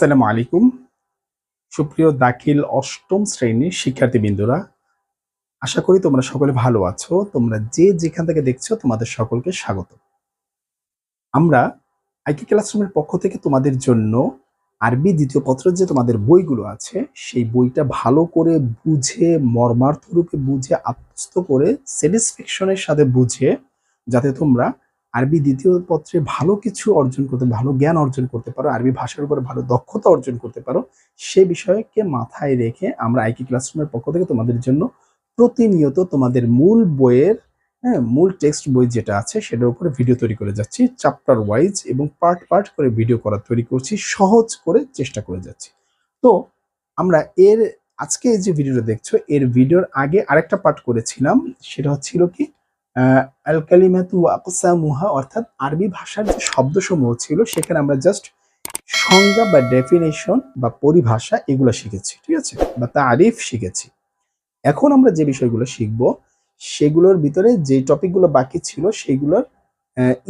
আসসালামু আলাইকুম। সুপ্রিয় দাখিল অষ্টম শ্রেণির শিক্ষার্থীবৃন্দরা, আশা করি তোমরা সকলে ভালো আছো। তোমরা যে যেখান থেকে দেখছ, তোমাদের সকলকে স্বাগত। আমরা আইকি ক্লাসরুমের পক্ষ থেকে তোমাদের জন্য আরবি দ্বিতীয় পত্রের যে তোমাদের বইগুলো আছে, সেই বইটা ভালো করে বুঝে মর্মার্থ রূপে বুঝে, আত্মস্থ করে স্যাটিসফ্যাকশনের সাথে বুঝে, যাতে তোমরা আরবি দ্বিতীয় পত্রে ভালো কিছু অর্জন করতে, ভালো জ্ঞান অর্জন করতে পারো, আরবি ভাষার উপরে ভালো দক্ষতা অর্জন করতে পারো, সে বিষয়কে মাথায় রেখে আমরা আইকি ক্লাসরুমের পক্ষ থেকে তোমাদের জন্য প্রতিনিয়ত তোমাদের মূল বইয়ের হ্যাঁ মূল টেক্সট বই যেটা আছে সেটার উপরে ভিডিও তৈরি করে যাচ্ছি চ্যাপ্টার ওয়াইজ এবং পার্ট পার্ট করে ভিডিও করা তৈরি করছি, সহজ করে চেষ্টা করে যাচ্ছি। তো আমরা এর, আজকে এই যে ভিডিওটা দেখছ, এর ভিডিওর আগে আরেকটা পার্ট করেছিলাম, সেটা হচ্ছিল কি? আল কালিমাতু আকসামুহা অর্থাৎ আরবি ভাষার যে শব্দসমূহ ছিল, সেখানে আমরা জাস্ট সংজ্ঞা বা ডেফিনেশন বা পরিভাষা এগুলো শিখেছি, ঠিক আছে? বা তারিফ শিখেছি। এখন আমরা যে বিষয়গুলো শিখব, সেগুলোর ভিতরে যে টপিকগুলো বাকি ছিল, সেগুলোর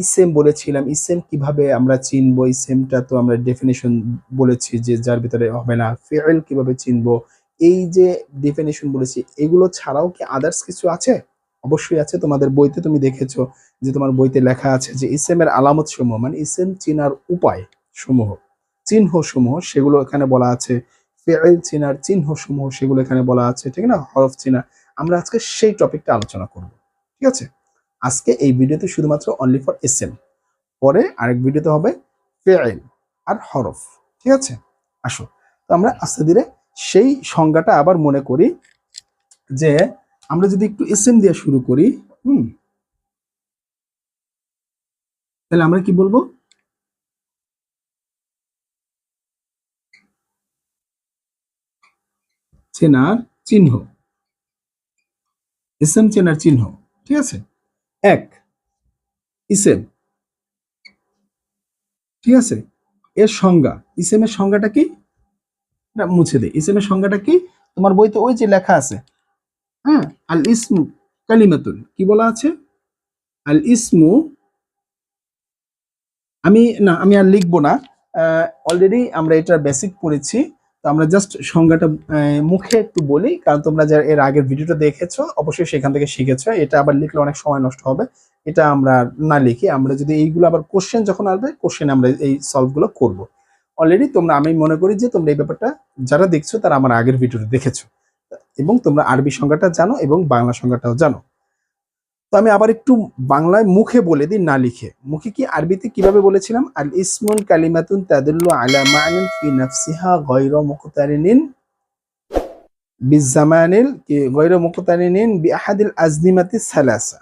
ইসেম বলেছিলাম। ইসেম কীভাবে আমরা চিনবো? ইসেমটা তো আমরা ডেফিনেশন বলেছি যে যার ভিতরে হবে না। ফেল কীভাবে চিনবো? এই যে ডেফিনেশন বলেছি, এগুলো ছাড়াও কি আদার্স কিছু আছে? অবশ্যই আছে। তোমাদের বইতে তুমি দেখেছ যে তোমার বইতে লেখা আছে যে ইসেমের আলামত সমূহ মানে ইসেম চিনার উপায় সমূহ চিহ্ন সমূহ সেগুলো এখানে বলা আছে। চিনার চিহ্ন সমূহ সেগুলো এখানে বলা আছে, ঠিক না? হরফ চিনা। আমরা আজকে সেই টপিকটা আলোচনা করব, ঠিক আছে? আজকে এই ভিডিওতে শুধুমাত্র অনলি ফর এসএম পরে আরেক ভিডিওতে হবে ফেল আর হরফ, ঠিক আছে? আসো। তো আমরা আস্তে ধীরে সেই সংজ্ঞাটা আবার মনে করি যে আমরা যদি একটু এসএম দিয়ে শুরু করি, হুম, তাহলে আমরা কি বলব? চেনার চিহ্ন। ইসেম চেনার চিহ্ন, ঠিক আছে? এক ইসেম ঠিক আছে? এর সংজ্ঞা ইসেমের সংজ্ঞাটা কি? মুছে দে। ইসেমের সংজ্ঞাটা কি? তোমার বইতে ওই যে লেখা আছে হ্যাঁ আল ইসমু কালিমাতুন। কি বলা আছে? আল ইসমু আমি, না, আমি আর লিখব না। অলরেডি আমরা এটা বেসিক পড়েছি। তো আমরা জাস্ট সংজ্ঞাটা মুখে একটু বলি। কারণ তোমরা যারা এর আগের ভিডিওটা দেখেছ, অবশ্যই সেখান থেকে শিখেছো। এটা আবার লিখলে অনেক সময় নষ্ট হবে। এটা আমরা না লিখি। আমরা যদি এইগুলো আবার কোশ্চেন যখন আসবে কোশ্চেন আমরা এই সলভগুলো করব। অলরেডি তোমরা, আমি মনে করি যে তোমরা এই ব্যাপারটা যারা দেখছ, তারা আমার আগের ভিডিওটা দেখেছ। এবং তোমরা আরবি সংজ্ঞাটা জানো এবং বাংলা সংজ্ঞাটাও জানো। তো আমি আবার একটু বাংলায় মুখে বলে দিই, না লিখে। মুখে কি আরবিতে কীভাবে বলেছিলাম? আল ইসমুন কালিমাতুন তাদুল্লু আলা মা'নান ফি নাফসিহা গায়রা মুqতারিনিন বিজামানিল গায়রা মুqতারিনিন বিআহাদিল আজনিমাতি সালাসা।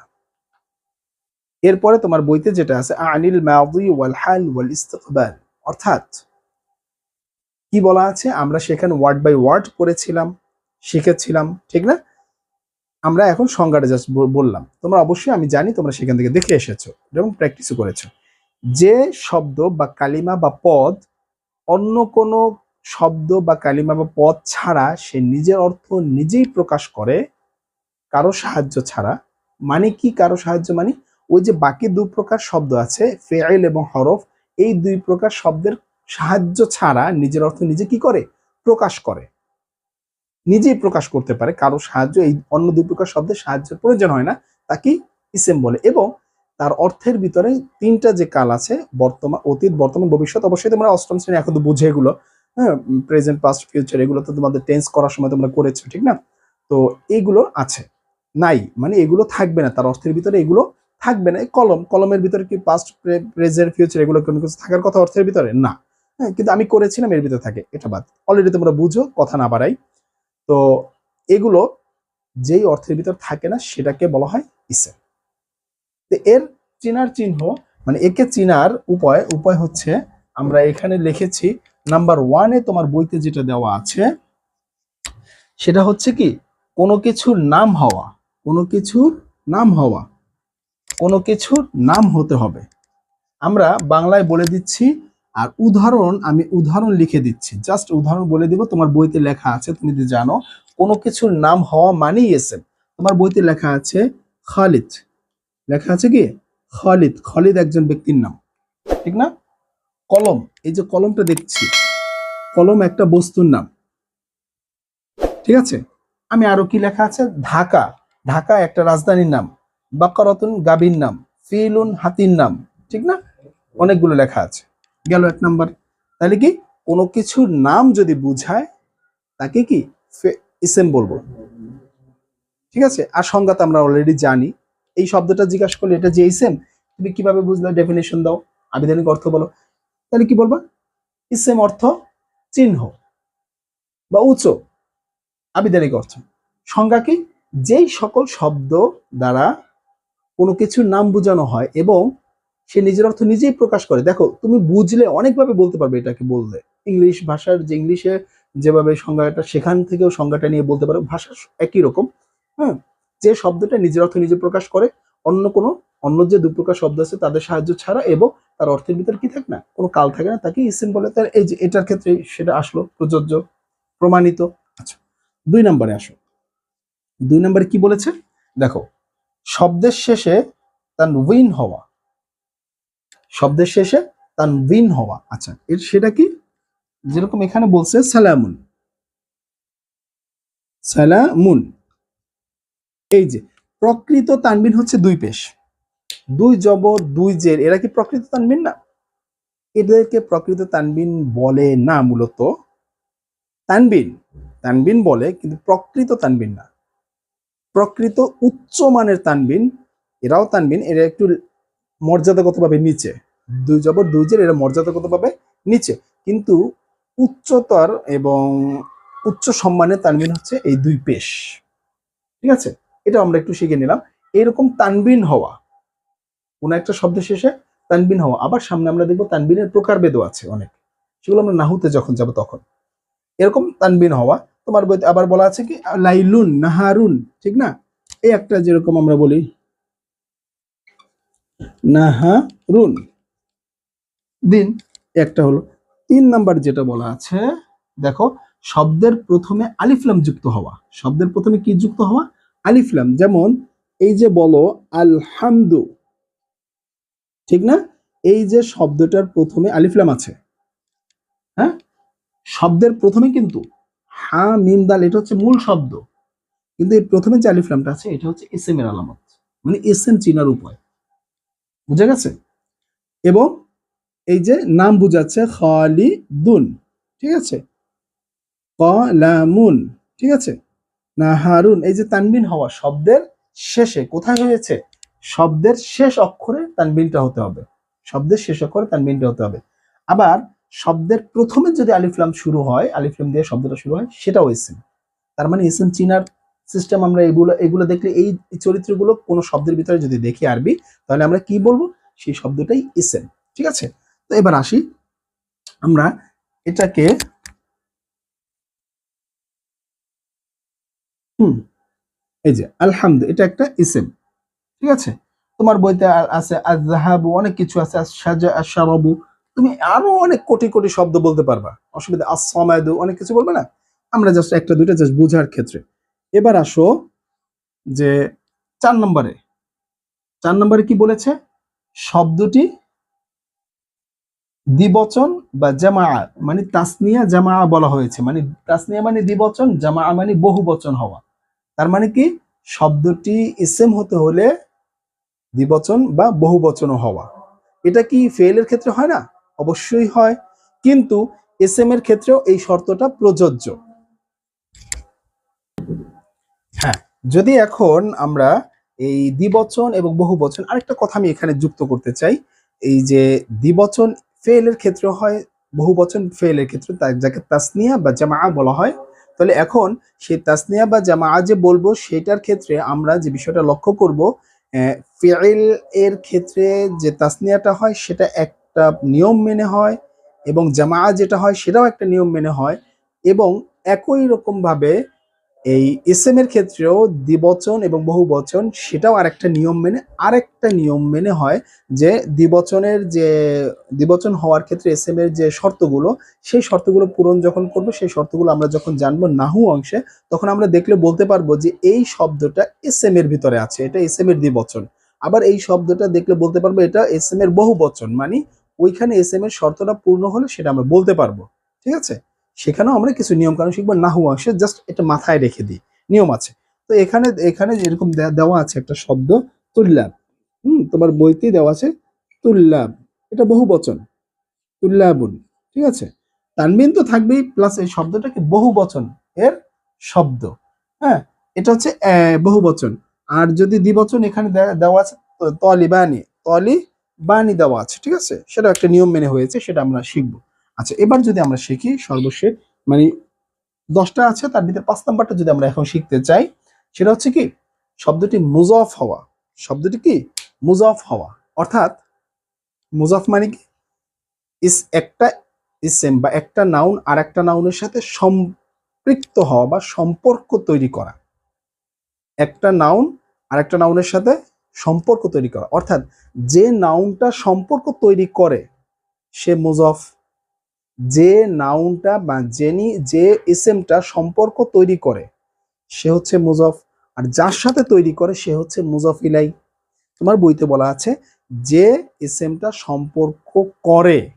এরপরে তোমার বইতে যেটা আছে, আনিল মাদি ওয়াল হাল ওয়াল ইস্তিকবাল। অর্থাৎ কি বলা আছে? আমরা সেখানে ওয়ার্ড বাই ওয়ার্ড করেছিলাম শিখেছিলাম, ঠিক না? আমরা এখন সংজ্ঞাটা জাস্ট বললাম। তোমরা অবশ্যই আমি জানি তোমরা সেখান থেকে দেখে এসেছ এবং প্র্যাকটিসও করেছ। যে শব্দ বা কালিমা বা পদ অন্য কোনো শব্দ বা কালিমা বা পদ ছাড়া সে নিজের অর্থ নিজেই প্রকাশ করে, কারও সাহায্য ছাড়া। মানে কি কারও সাহায্য? মানে ওই যে বাকি দু প্রকার শব্দ আছে ফেল এবং হরফ, এই দুই প্রকার শব্দের সাহায্য ছাড়া নিজের অর্থ নিজে কি করে? প্রকাশ করে। নিজেই প্রকাশ করতে পারে, কারও সাহায্য এই অন্য দুই প্রকার শব্দের সাহায্যের প্রয়োজন হয় না, তাকে ইসেম বলে এবং তার অর্থের ভিতরে তিনটা যে কাল আছে, বর্তমান, অতীত, বর্তমান, ভবিষ্যৎ, অবশ্যই তোমরা অষ্টম শ্রেণি এখন তো বুঝে এগুলো হ্যাঁ প্রেজেন্ট পাস্ট ফিউচার এগুলো তো তোমাদের টেন্স করার সময় তোমরা করেছ, ঠিক না? তো এগুলো আছে, নাই মানে এগুলো থাকবে না, তার অর্থের ভিতরে এগুলো থাকবে না, এই কলম, কলমের ভিতরে কি পাস্ট প্রেজেন্ট ফিউচার এগুলো কোনো কিছু থাকার কথা অর্থের ভিতরে? না হ্যাঁ কিন্তু আমি করেছিলাম, এর ভিতরে থাকে, এটা বাদ অলরেডি তোমরা বুঝো, কথা না বাড়াই। তো এগুলো যেই অর্থের ভিতর থাকে না, সেটাকে বলা হয় ইসে তো এর চিনার চিহ্ন মানে একে চিনার উপায় উপায় হচ্ছে আমরা এখানে লিখেছি নাম্বার ওয়ানে তোমার বইতে যেটা দেওয়া আছে, সেটা হচ্ছে কি, কোনো কিছুর নাম হওয়া, কোনো কিছুর নাম হওয়া, কোনো কিছুর নাম হতে হবে। আমরা বাংলায় বলে দিচ্ছি আর উদাহরণ, আমি উদাহরণ লিখে দিচ্ছি। জাস্ট উদাহরণ বলে দিব, তোমার বইতে লেখা আছে, তুমি যদি জানো। কোনো কিছুর নাম হওয়া মানেই এসেম তোমার বইতে লেখা আছে খালিদ। লেখা আছে কি? খালিদ। খালিদ একজন ব্যক্তির নাম। ঠিক না? কলম। এই যে কলমটা দেখছি, কলম একটা বস্তুর নাম। ঠিক আছে? আমি আরও কি লেখা আছে? ঢাকা। ঢাকা একটা রাজধানীর নাম। বাকারতুন গাবির নাম। ফিলুন হাতির নাম। ঠিক না? অনেকগুলো লেখা আছে। গেল এক নাম্বার। তাহলে কি কোনো কিছুর নাম যদি বুঝায়, তাকে কি ইসেম বলব? ঠিক আছে? আর সংজ্ঞা তো আমরা অলরেডি জানি। এই শব্দটা জিজ্ঞাসা করলে এটা যে ইসেম তুমি কীভাবে বুঝলে? ডেফিনেশন দাও। আবিধানিক অর্থ বলো। তাহলে কি বলবা? ইসেম অর্থ চিহ্ন বা উচ্চ আবিধানিক অর্থ। সংজ্ঞা কি? যেই সকল শব্দ দ্বারা কোনো কিছুর নাম বোঝানো হয় এবং সে নিজের অর্থ নিজেই প্রকাশ করে। দেখো, তুমি বুঝলে, অনেকভাবে বলতে পারবে এটাকে বললে। ইংলিশ ভাষার যে ইংলিশে যেভাবে সংজ্ঞাটা, সেখান থেকেও সংজ্ঞাটা নিয়ে বলতে পারো। ভাষা একই রকম হ্যাঁ? যে শব্দটা নিজের অর্থ নিজে প্রকাশ করে, অন্য কোনো, অন্য যে দু প্রকার শব্দ আছে, তাদের সাহায্য ছাড়া এবং তার অর্থের ভিতর কি থাকে না? কোনো কাল থাকে না তাকে ইসেম বলে তার এই যে এটার ক্ষেত্রে সেটা আসলো, প্রযোজ্য, প্রমাণিত। আচ্ছা দুই নম্বরে আসো। দুই নম্বরে কি বলেছে? দেখো, শব্দের শেষে তার উইন হওয়া শব্দের শেষে উইন হওয়া। আচ্ছা এর সেটা কি? যেরকম এখানে বলছে, সালামুন। সালামুন। এই যে, প্রকৃত তানবিন হচ্ছে দুই পেশ। দুই জবর দুই জের। এরা কি প্রকৃত তানবিন না? এদেরকে প্রকৃত তানবিন বলে না মূলত। তানবিন তানবিন বলে, কিন্তু প্রকৃত তানবিন না। প্রকৃত উচ্চ মানের তানবিন, এরাও তানবিন। এরা একটু মর্যাদাগতভাবে নিচে। দুই জবর দুই জের, এরা মর্যাদাগতভাবে নিচে। কিন্তু উচ্চতর এবং উচ্চ সম্মানের তানবিন হচ্ছে এই দুই পেশ। ঠিক আছে? এটা আমরা একটু শিখে নিলাম। এরকম তানবিন হওয়া, কোন একটা শব্দের শেষে তানবিন হওয়া। আবার সামনে আমরা দেখব তানবিনের প্রকার প্রকারভেদও আছে অনেক। সেগুলো আমরা নাহুতে যখন যাব তখন। এরকম তানবিন হওয়া, তোমার আবার বলা আছে কি? লাইলুন, নাহারুন, ঠিক না? এই একটা যেরকম আমরা বলি নাহারুন দিন। একটা হলো তিন নাম্বার যেটা বলা আছে দেখো শব্দের প্রথমে আলিফলাম যুক্ত হওয়া। শব্দের প্রথমে কি যুক্ত হওয়া? আলিফলাম যেমন এই যে বলো আলহামদু। ঠিক না? এই যে শব্দটার প্রথমে আলিফলাম আছে। হ্যাঁ? শব্দের প্রথমে কিন্তু হা মিম দাল এটা হচ্ছে মূল শব্দ। কিন্তু এর প্রথমে যে আলিফলামটা আছে এটা হচ্ছে এস এম এর আলামত। মানে এস এম চিনার উপায় বুঝা গেছে? এবং এই যে নাম বুঝাচ্ছে খালিদুন, ঠিক আছে? কলামুন, ঠিক আছে? নাহারুন, এই যে তানবিন হওয়া শব্দের শেষে কোথায় হয়েছে শব্দের শেষ অক্ষরে তানবিনটা হতে হবে। শব্দের শেষ অক্ষরে তানবিনটা হতে হবে। আবার শব্দের প্রথমে যদি আলিফলাম শুরু হয় আলিফলাম দিয়ে শব্দটা শুরু হয়, সেটাও এসএম। তার মানে এসএম চিনার সিস্টেম আমরা এগুলো এগুলো দেখলে এই চরিত্রগুলো কোনো শব্দের ভিতরে যদি দেখি আরবি, তাহলে আমরা কি বলব? সেই শব্দটাই এসএম ঠিক আছে? তো এবার আসি আমরা এটাকে, হুম, এই যে আলহামদু, এটা একটা ইসেম ঠিক আছে? তোমার বইতে আছে আজাহাবু অনেক কিছু আছে আশারবু তুমি আরও অনেক কোটি কোটি শব্দ বলতে পারবা। অসুবিধা আসমাদু অনেক কিছু বলবে না? আমরা জাস্ট একটা, দুইটা জাস্ট বোঝার ক্ষেত্রে। এবার আসো যে চার নম্বরে। চার নম্বরে কি বলেছে? শব্দটি দ্বিবচন বা জামা মানে তাসনিয়া জামা বলা হয়েছে। মানে তাসনিয়া মানে দ্বিবচন, জামা মানে বহু বচন হওয়া। তার মানে কি? শব্দটি ইসেম হতে হলে দ্বিবচন বা বহু বচন হওয়া। এটা কি ফেলের ক্ষেত্রে হয় না? অবশ্যই হয়। কিন্তু এসএম এর ক্ষেত্রেও এই শর্তটা প্রযোজ্য। হ্যাঁ। যদি এখন আমরা এই দ্বিবচন এবং বহু বচন আরেকটা কথা আমি এখানে যুক্ত করতে চাই, এই যে দ্বিবচন ফেলের ক্ষেত্রে হয় বহু বচন ফেলের ক্ষেত্রে যাকে তাসনিয়া বা জামা বলা হয়, তাহলে এখন সেই তাসনিয়া বা জামা যে বলব, সেটার ক্ষেত্রে আমরা যে বিষয়টা লক্ষ্য করব ফেল এর ক্ষেত্রে যে তাসনিয়াটা হয়, সেটা একটা নিয়ম মেনে হয় এবং জামা যেটা হয়, সেটাও একটা নিয়ম মেনে হয় এবং একই রকম এই এসএম এর ক্ষেত্রেও দ্বিবচন এবং বহু বচন সেটাও আরেকটা নিয়ম মেনে, আরেকটা নিয়ম মেনে হয় যে দ্বিবচনের যে, দ্বিবচন হওয়ার ক্ষেত্রে এসএম এর যে শর্তগুলো, সেই শর্তগুলো পূরণ যখন করবে, সেই শর্তগুলো আমরা যখন জানব নাহু অংশে, তখন আমরা দেখলে বলতে পারব যে এই শব্দটা এস এম এর ভিতরে আছে, এটা এস এম এর দ্বিবচন। আবার এই শব্দটা দেখলে বলতে পারব এটা এস এম এর বহু বচন মানে ওইখানে এস এম এর শর্তটা পূর্ণ হলে সেটা আমরা বলতে পারব, ঠিক আছে? সেখানেও আমরা কিছু নিয়ম কানুন শিখব, নাহু অংশে জাস্ট এটা মাথায় রেখে দিই। নিয়ম আছে। তো এখানে এখানে যেরকম দেওয়া আছে একটা শব্দ তুল্লাব হুম, তোমার বইতেই দেওয়া আছে তুল্লাব এটা বহু বচন তুল্লাবুন ঠিক আছে? তানবিন তো থাকবেই প্লাস এই শব্দটা কি বহু বচন এর শব্দ। হ্যাঁ এটা হচ্ছে বহু বচন আর যদি দ্বিবচন এখানে দেওয়া আছে তলিবানি তলি বানি দেওয়া আছে, ঠিক আছে? সেটা একটা নিয়ম মেনে হয়েছে, সেটা আমরা শিখব। আচ্ছা এবার যদি আমরা শিখি সর্বশেষ মানে দশটা আছে, তার ভিতরে পাঁচ নাম্বারটা যদি আমরা এখন শিখতে চাই, সেটা হচ্ছে কি, শব্দটি মুজফ হওয়া। শব্দটি কি? মুজফ হওয়া। অর্থাৎ মুজফ মানে কি? ইস একটা ইসেম বা একটা নাউন আর একটা নাউনের সাথে সম্পৃক্ত হওয়া বা সম্পর্ক তৈরি করা। একটা নাউন আর একটা নাউনের সাথে সম্পর্ক তৈরি করা। অর্থাৎ যে নাউনটা সম্পর্ক তৈরি করে, সে মুজফ যে নাউনটা বা জেনি, যে ইসেমটা সম্পর্ক তৈরি করে, সে হচ্ছে মুজফ। আর যার সাথে তৈরি করে, সে হচ্ছে মুজফ ইলাই। তোমার বইতে বলা আছে, যে ইসেমটা সম্পর্ক করে,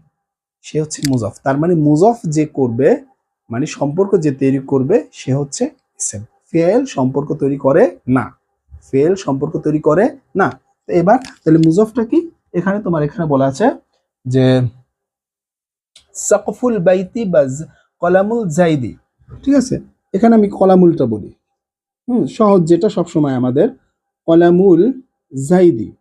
সে হচ্ছে মুজফ। তার মানে মুজফ যে করবে মানে সম্পর্ক যে তৈরি করবে, সে হচ্ছে এসএম। ফেল সম্পর্ক তৈরি করে না। ফেল সম্পর্ক তৈরি করে না। এবার তাহলে মুজফটা কি? এখানে তোমার এখানে বলা আছে যে সাকফুল বাইতি বাজ কলামুল জাইদি। ঠিক আছে? এখানে আমি কলামুলটা বলি। হুম, সহজ যেটা সবসময় আমাদের। কলামুল জাইদি।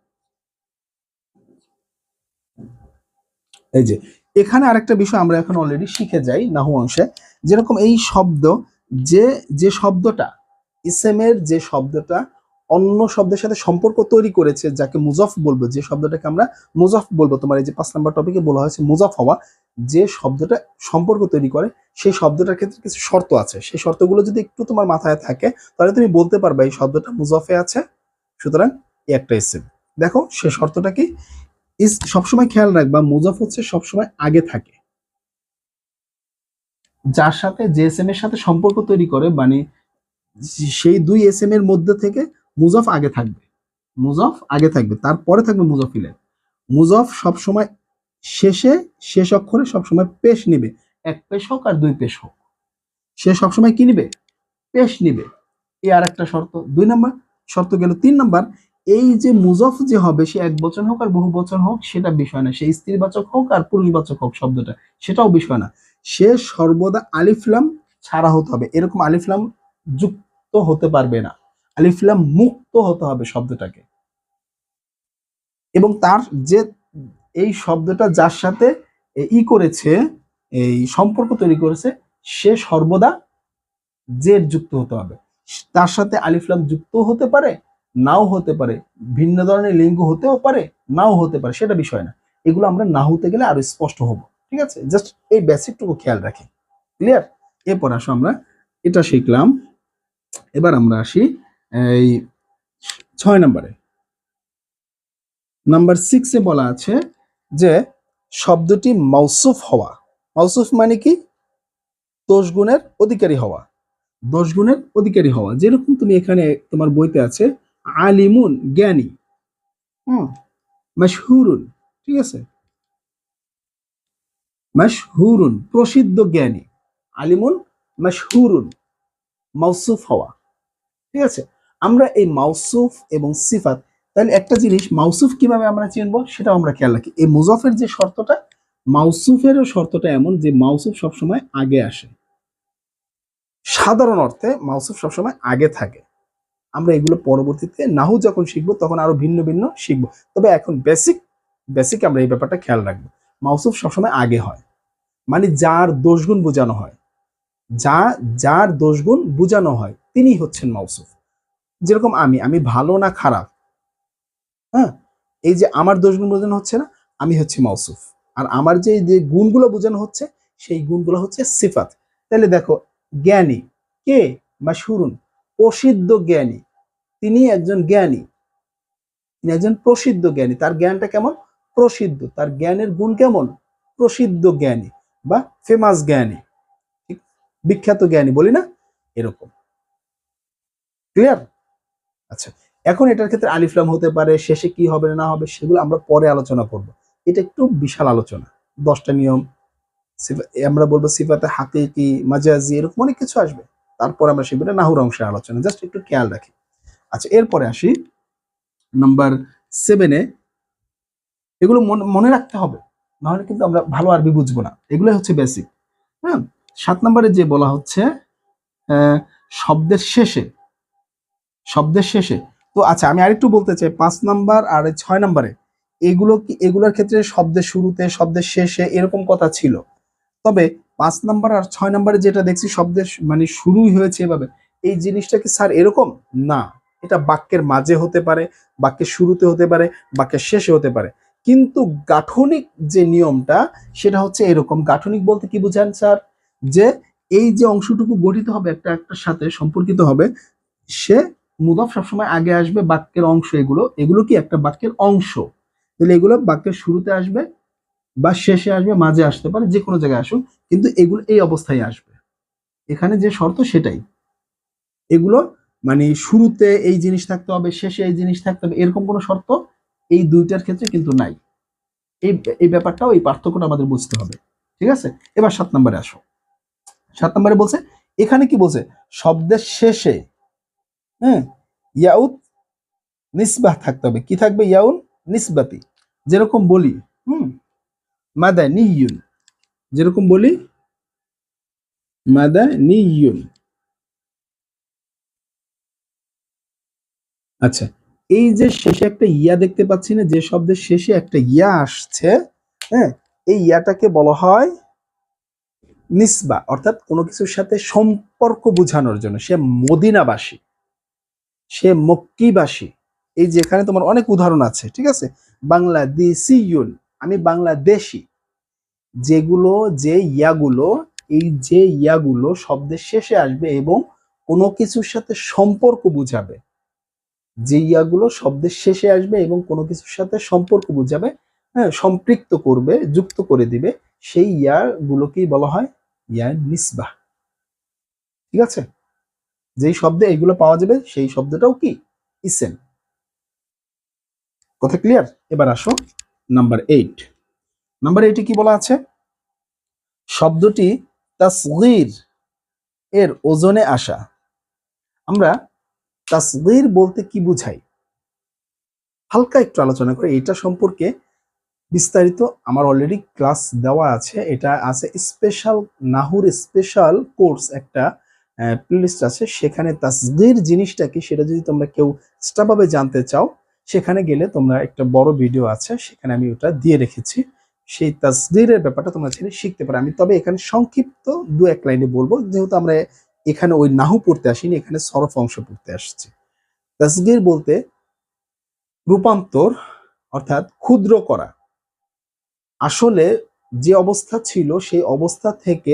এই যে, এখানে আরেকটা বিষয় আমরা এখন অলরেডি শিখে যাই নাহু অংশে। যেরকম এই শব্দ, যে যে শব্দটা ইসেমের যে শব্দটা অন্য শব্দের সাথে সম্পর্ক তৈরি করেছে যাকে মুজফ বলব। যে শব্দটাকে আমরা মুজফ বলব। তোমার এই যে পাঁচ নাম্বার টপিকে বলা হয়েছে মুজফ হওয়া, যে শব্দটা সম্পর্ক তৈরি করে, সেই শব্দটার ক্ষেত্রে কিছু শর্ত আছে। সেই শর্তগুলো যদি একটু তোমার মাথায় থাকে, তাহলে তুমি বলতে পারবে এই শব্দটা মুজফে আছে। সুতরাং এই একটা ইসেম দেখো, সে শর্তটা কি? ইস, সবসময় খেয়াল রাখবা, মুজফ হচ্ছে সবসময় আগে থাকে। যার সাথে যে এস এর সাথে সম্পর্ক তৈরি করে মানে সেই দুই এস এম এর মধ্যে থেকে মুজফ আগে থাকবে। মুজফ আগে থাকবে, তারপরে থাকবে মুজফ মুজফিলের মুজফ সবসময় শেষে, শেষ অক্ষরে সবসময় পেশ নিবে। এক পেশ হোক আর দুই পেশ হোক। সে সবসময় কি নিবে? পেশ নিবে। এ আর একটা শর্ত। দুই নাম্বার শর্ত গেল তিন নাম্বার, এই যে মুজফ যে হবে, সে এক বচন হোক আর বহু বচন হোক, সেটা বিষয় না। সে স্ত্রীবাচক হোক আর পুরুষবাচক হোক শব্দটা, সেটাও বিষয় না। সে সর্বদা আলিফলাম ছাড়া হতে হবে। এরকম আলিফলাম যুক্ত হতে পারবে না। আলিফলাম মুক্ত হতে হবে শব্দটাকে। এবং তার যে এই শব্দটা যার সাথে ই করেছে, এই সম্পর্ক তৈরি করেছে, সে সর্বদা জেড যুক্ত হতে হবে। তার সাথে আলিফলাম যুক্ত হতে পারে, নাও হতে পারে, ভিন্ন ধরনের লিঙ্গ হতেও পারে, নাও হতে পারে, সেটা বিষয় না। এগুলো আমরা না হতে গেলে আরও স্পষ্ট হব, ঠিক আছে? জাস্ট এই বেসিকটুকু খেয়াল রাখি। ক্লিয়ার এরপর আসো আমরা, এটা শিখলাম। এবার আমরা আসি এই ছয় নম্বরে। নাম্বার সিক্সে বলা আছে যে শব্দটি মৌসুফ হওয়া। মৌসুফ মানে কি? দোষ গুণের অধিকারী হওয়া। দোষ গুণের অধিকারী হওয়া। যেরকম তুমি এখানে তোমার বইতে আছে, আলিমুন, জ্ঞানী মাশহুরুন, ঠিক আছে? মাশহুরুন, প্রসিদ্ধ জ্ঞানী, আলিমুন, মাশহুরুন, মাউসুফ হওয়া, ঠিক আছে? আমরা এই মাউসুফ এবং সিফাত, তাহলে একটা জিনিস, মাউসুফ কীভাবে আমরা চিনবো সেটা আমরা খেয়াল রাখি। এই মুজফের যে শর্তটা, মাউসুফেরও শর্তটা এমন যে মাউসুফ সবসময় আগে আসে। সাধারণ অর্থে মাউসুফ সবসময় আগে থাকে। আমরা এগুলো পরবর্তীতে নাহু যখন শিখব, তখন আরও ভিন্ন ভিন্ন শিখব। তবে এখন বেসিক বেসিক আমরা এই ব্যাপারটা খেয়াল রাখব। মাউসুফ সবসময় আগে হয়। মানে যার দোষগুণ বোঝানো হয়। যা, যার দোষগুণ বোঝানো হয় তিনি হচ্ছেন মাউসুফ। যেরকম আমি আমি ভালো না খারাপ? হ্যাঁ? এই যে আমার দোষগুণ বোঝানো হচ্ছে না, আমি হচ্ছে মাউসুফ। আর আমার যে যে গুণগুলো বোঝানো হচ্ছে, সেই গুণগুলো হচ্ছে সিফাত। তাহলে দেখো, জ্ঞানী কে? বা শুরুন প্রসিদ্ধ জ্ঞানী। তিনি একজন জ্ঞানী। তিনি একজন প্রসিদ্ধ জ্ঞানী। তার জ্ঞানটা কেমন? প্রসিদ্ধ। তার জ্ঞানের গুণ কেমন? প্রসিদ্ধ জ্ঞানী বা ফেমাস জ্ঞানী। বিখ্যাত জ্ঞানী, বলি না? এরকম। ক্লিয়ার আচ্ছা এখন এটার ক্ষেত্রে আলিফলাম হতে পারে, শেষে কি হবে না হবে সেগুলো আমরা পরে আলোচনা করব। এটা একটু বিশাল আলোচনা, দশটা নিয়ম আমরা বলব সিফাতে হাকিকি, মাজাজি, এরকম অনেক কিছু আসবে। তারপর আমরা সেগুলো নাহুর অংশে আলোচনা জাস্ট একটু খেয়াল রাখি। আচ্ছা এরপরে আসি নাম্বার সেভেনে এগুলো মনে- রাখতে হবে, নাহলে কিন্তু আমরা ভালো আরবি বুঝব না। এগুলো হচ্ছে বেসিক হ্যাঁ? সাত নম্বরে যে বলা হচ্ছে শব্দের শেষে শব্দের শেষে। তো আচ্ছা আমি আরেকটু বলতে চাই, পাঁচ নাম্বার আর ছয় নাম্বারে, এগুলো কি, এগুলোর ক্ষেত্রে শব্দের শুরুতে, শব্দের শেষে এরকম কথা ছিল? তবে পাঁচ নাম্বার আর ছয় নাম্বারে যেটা দেখছি, শব্দের মানে শুরুই হয়েছে এভাবে। এই জিনিসটা কি স্যার এরকম? না। এটা বাক্যের মাঝে হতে পারে, বাক্যের শুরুতে হতে পারে, বাক্যের শেষে হতে পারে। কিন্তু গাঠনিক যে নিয়মটা, সেটা হচ্ছে এরকম। গাঠনিক বলতে কি বুঝান স্যার? যে এই যে অংশটুকু গঠিত হবে, একটা, একটার সাথে সম্পর্কিত হবে, সে মুদফ সবসময় আগে আসবে বাক্যের অংশ এগুলো। এগুলো কি একটা বাক্যের অংশ? তাহলে এগুলো বাক্যের শুরুতে আসবে বা শেষে আসবে, মাঝে আসতে পারে যে কোনো জায়গায় আসুক কিন্তু এগুলো এই অবস্থায় আসবে। এখানে যে শর্ত সেটাই। এগুলো মানে শুরুতে এই জিনিস থাকতে হবে, শেষে এই জিনিস থাকতে হবে, এরকম কোনো শর্ত এই দুইটার ক্ষেত্রে কিন্তু নাই। এই এই ব্যাপারটাও, এই পার্থক্যটা আমাদের বুঝতে হবে। ঠিক আছে? এবার সাত নম্বরে আসো। সাত নম্বরে বলছে, এখানে কি বলছে? শব্দের শেষে হ্যাঁ ইয়াউত নিসবাহ থাকতে হবে। কি থাকবে? ইয়াউন নিসবাতি। যেরকম বলি, হুম মাদা নিয়ুন যেরকম বলি মাদা নিয়ুন আচ্ছা এই যে শেষে একটা ইয়া দেখতে পাচ্ছি না, যে শব্দের শেষে একটা ইয়া আসছে হ্যাঁ এই ইয়াটাকে বলা হয় নিসবা অর্থাৎ কোনো কিছুর সাথে সম্পর্ক বোঝানোর জন্য। সে মদিনাবাসী। সে মক্কিবাসী। এই যেখানে তোমার অনেক উদাহরণ আছে, ঠিক আছে? বাংলাদেশিউন আমি বাংলাদেশি। যেগুলো, যে ইয়াগুলো, এই যে ইয়াগুলো শব্দের শেষে আসবে এবং কোনো কিছুর সাথে সম্পর্ক বুঝাবে। যে ইয়াগুলো শব্দের শেষে আসবে এবং কোনো কিছুর সাথে সম্পর্ক বুঝাবে হ্যাঁ সম্পৃক্ত করবে, যুক্ত করে দিবে, সেই ইয়াগুলোকেই বলা হয় ইয়া নিসবাহ ঠিক আছে? যেই শব্দে এগুলো পাওয়া যাবে, সেই শব্দটাও কি? ইসেম কথা ক্লিয়ার এবার আসো নাম্বার এইট নাম্বার এইটে কি বলা আছে? শব্দটি তাসগীর এর ওজনে আসা। আমরা তাসগীর বলতে কি বুঝাই? হালকা একটু আলোচনা করে। এটা সম্পর্কে বিস্তারিত আমার অলরেডি ক্লাস দেওয়া আছে। এটা আছে স্পেশাল নাহুর স্পেশাল কোর্স একটা প্লেলিস্ট আছে। সেখানে তাসগীর জিনিসটা কি সেটা যদি তোমরা কেউ এক্সট্রাভাবে জানতে চাও, সেখানে গেলে তোমরা একটা বড় ভিডিও আছে, সেখানে আমি ওটা দিয়ে রেখেছি। সেই তাসগীরের ব্যাপারটা তোমরা ছেলে শিখতে পারো। আমি তবে এখানে সংক্ষিপ্ত দু এক লাইনে বলব। যেহেতু আমরা এখানে ওই নাহু পড়তে আসিনি, এখানে সরফ অংশ পড়তে আসছি। তাসগীর বলতে রূপান্তর অর্থাৎ ক্ষুদ্র করা। আসলে যে অবস্থা ছিল, সেই অবস্থা থেকে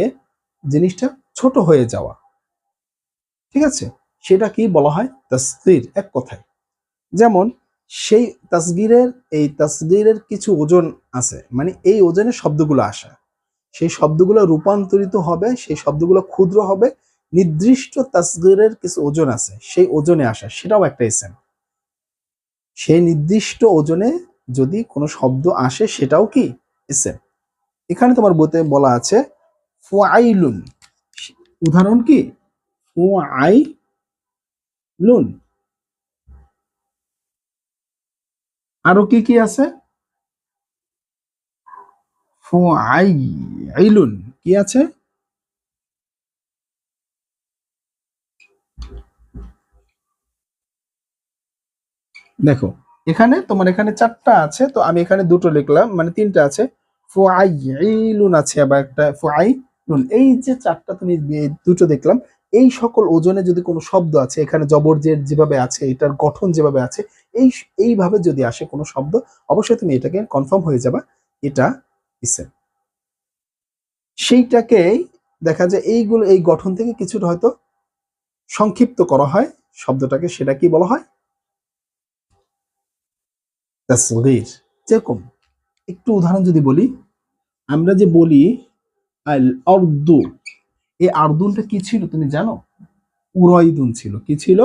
জিনিসটা ছোট হয়ে যাওয়া। ঠিক আছে? সেটা কি বলা হয়? তাসগীর, এক কথায়। যেমন, সেই তাসগিরের, এই তাসগিরের কিছু ওজন আছে মানে এই ওজনে শব্দগুলো আসা। সেই শব্দগুলো রূপান্তরিত হবে, সেই শব্দগুলো ক্ষুদ্র হবে, নির্দিষ্ট তাসগিরের কিছু ওজন আছে, সেই ওজনে আসা, সেটাও একটা ইসেম সেই নির্দিষ্ট ওজনে যদি কোনো শব্দ আসে, সেটাও কি? ইসেম এখানে তোমার বইতে বলা আছে, ফুআইলুন। উদাহরণ কি? ফুআইলুন আরও কি কি আছে? আই ফুআইলুন কি আছে? দেখো, এখানে তোমার এখানে চারটা আছে, তো আমি এখানে দুটো লিখলাম মানে তিনটা আছে। ফুআইলুন আছে, আবার একটা ফুআইলুন এই যে চারটা তুমি দুটো দেখলাম এই সকল ওজনে যদি কোনো শব্দ আছে, এখানে জবর জের যেভাবে আছে, এটার গঠন যেভাবে আছে, এই এইভাবে যদি আসে কোনো শব্দ, অবশ্যই তুমি এটাকে কনফার্ম হয়ে যাবা, এটা ইসেম সেইটাকেই দেখা যায় এইগুলো, এই গঠন থেকে কিছুটা হয়তো সংক্ষিপ্ত করা হয়, শব্দটাকে সেটা কি বলা হয়? যেরকম, একটু উদাহরণ যদি বলি, আমরা যে বলি আল অর্দু এই আর্দুনটা কি ছিল তুমি জানো? উরয়দুন ছিল। কি ছিল?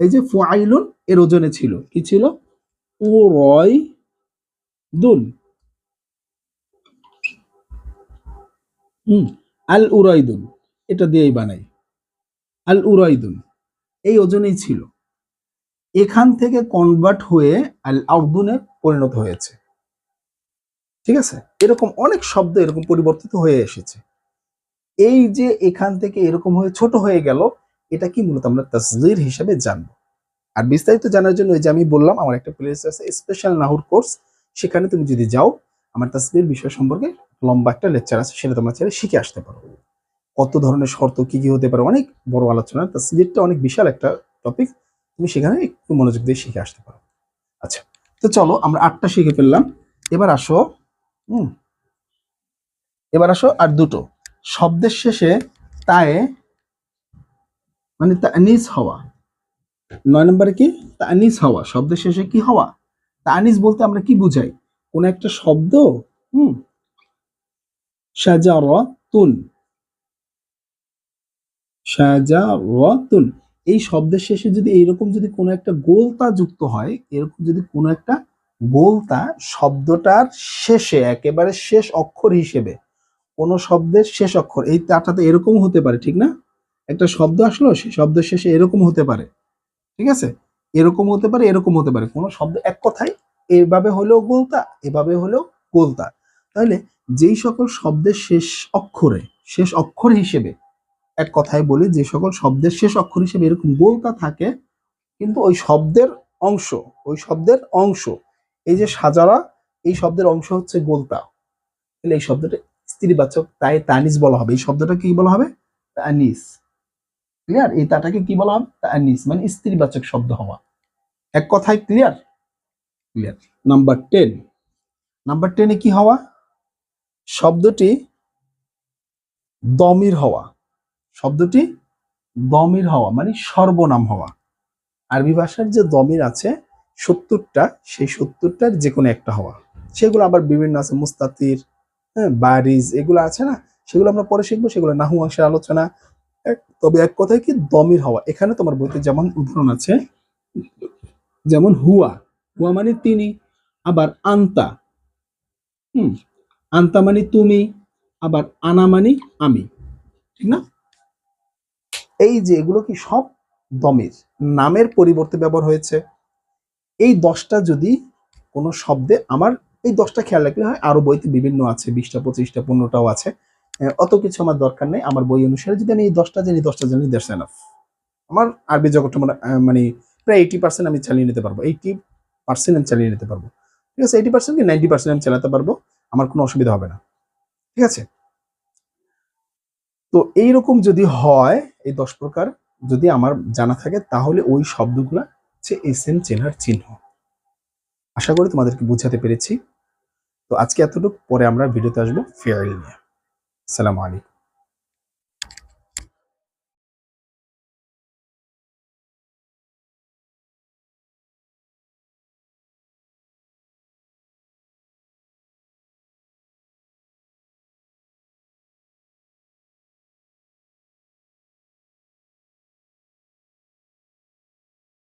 এই যে ফুআইলুন, এর ওজনে ছিল। কি ছিল? উরয়দুন হুম আল উরাইদুন এটা দিয়েই বানাই। আল উরাইদুন এই ওজনেই ছিল। এখান থেকে কনভার্ট হয়ে আল আউদুনে পরিণত হয়েছে। ঠিক আছে? এরকম অনেক শব্দ এরকম পরিবর্তিত হয়ে এসেছে। এই যে এখান থেকে এরকম হয়ে ছোট হয়ে গেল, এটা কি মূলত আমরা তাসজির হিসেবে জানব? আর বিস্তারিত জানার জন্য ওই যে আমি বললাম, আমার একটা প্লেলিস্ট আছে স্পেশাল নাহুর কোর্স সেখানে তুমি যদি যাও, আমার তাসজির বিষয় সম্পর্কে লম্বা একটা লেকচার আছে, সেটা তোমরা চাইলে শিখে আসতে পারো। কত ধরনের শর্ত, কি কি হতে পারে, অনেক বড় আলোচনা তাসজিরটা অনেক বিশাল একটা টপিক তুমি সেখানে একটু মনোযোগ দিয়ে শিখে আসতে পারো। আচ্ছা তো চলো আমরা আটটা শিখে ফেললাম, এবার আসো, হুম, এবার আসো আর দুটো। শব্দের শেষে তায়ে মানে তানিস হওয়া। নয় নম্বরে কি? তানিস হওয়া। শব্দের শেষে কি হওয়া? তানিস বলতে আমরা কি বুঝাই? কোন একটা শব্দ, হুম, সাজারাতুন। সাজারাতুন। এই শব্দের শেষে যদি এইরকম যদি কোনো একটা গোলতা যুক্ত হয়, এরকম যদি কোনো একটা গোলতা শব্দটার শেষে, একেবারে শেষ অক্ষর হিসেবে শব্দের শেষ অক্ষর, এই তাটাতে এরকম হতে পারে, ঠিক না? একটা শব্দ আসলো, সেই শব্দের শেষে এরকম হতে পারে, ঠিক আছে? এরকম হতে পারে, এরকম হতে পারে, কোনো শব্দ এক কথায়, এভাবে হলেও গোলতা, এভাবে হলেও গোলতা। তাহলে যেই সকল শব্দের শেষ অক্ষরে, শেষ অক্ষর হিসেবে এক কথায় বলি, যে সকল শব্দের শেষ অক্ষর হিসেবে এরকম গোলতা থাকে, কিন্তু ওই শব্দের অংশ, ওই শব্দের অংশ, এই যে সাজারা, এই শব্দের অংশ হচ্ছে গোলতা। তাহলে এই শব্দটা স্ত্রীবাচক, তাই তানিস বলা হবে। এই শব্দটা কি বলা হবে? তানিস। ক্লিয়ার এই তাটাকে কি বলা হবে? তানিস মানে স্ত্রীবাচক শব্দ হওয়া। এক কথায় clear clear number ten number টেনে কি হওয়া? শব্দটি দমির হওয়া। শব্দটি দমির হওয়া মানে সর্বনাম হওয়া। আরবি ভাষার যে দমির আছে, সত্তরটা, সেই সত্তরটার যে কোনো একটা হওয়া। সেগুলো আবার বিভিন্ন আছে, মুস্তাতির হ্যাঁ বারিজ এগুলো আছে না? সেগুলো আমরা পরে শিখব, সেগুলো নাহু অংশের আলোচনা। তবে এক কথায় কি? দমির হওয়া। এখানে তোমার বইতে যেমন উদাহরণ আছে, যেমন হুয়া। হুয়া মানে তিনি, আবার আন্তা। হুম, আন্তা মানে তুমি, আবার আনা মানে আমি। ঠিক না? এই যে এগুলো কি সব দমের? নামের পরিবর্তে ব্যবহার হয়েছে। এই দশটা যদি কোনো শব্দে আমার এই দশটা খেয়াল রাখলে হয়, আরও বইতে বিভিন্ন আছে, বিশটা, পঁচিশটা, পনেরোটাও আছে। অত কিছু আমার দরকার নেই, আমার বই অনুসারে যদি আমি এই দশটা জানি দশটা জানি দ্যাটস এনাফ আমার আরবি জগৎটা মানে মানে প্রায় এইটি পার্সেন্ট আমি চালিয়ে নিতে পারব এইটি পার্সেন্ট আমি চালিয়ে নিতে পারব। ঠিক আছে এইটি পার্সেন্ট কি? নাইনটি পার্সেন্ট আমি চালাতে পারব, আমার কোনো অসুবিধা হবে না। ঠিক আছে? তো এইরকম যদি হয়, এই দশ প্রকার, যদি আমার জানা থাকে, তাহলে ওই শব্দগুলা হচ্ছে এস এম চেনার চিহ্ন। আশা করি তোমাদেরকে বুঝাতে পেরেছি। তো আজকে এতটুকু। পরে আমরা ভিডিওতে আসব ফেয়ারি নিয়ে। আসসালামু আলাইকুম।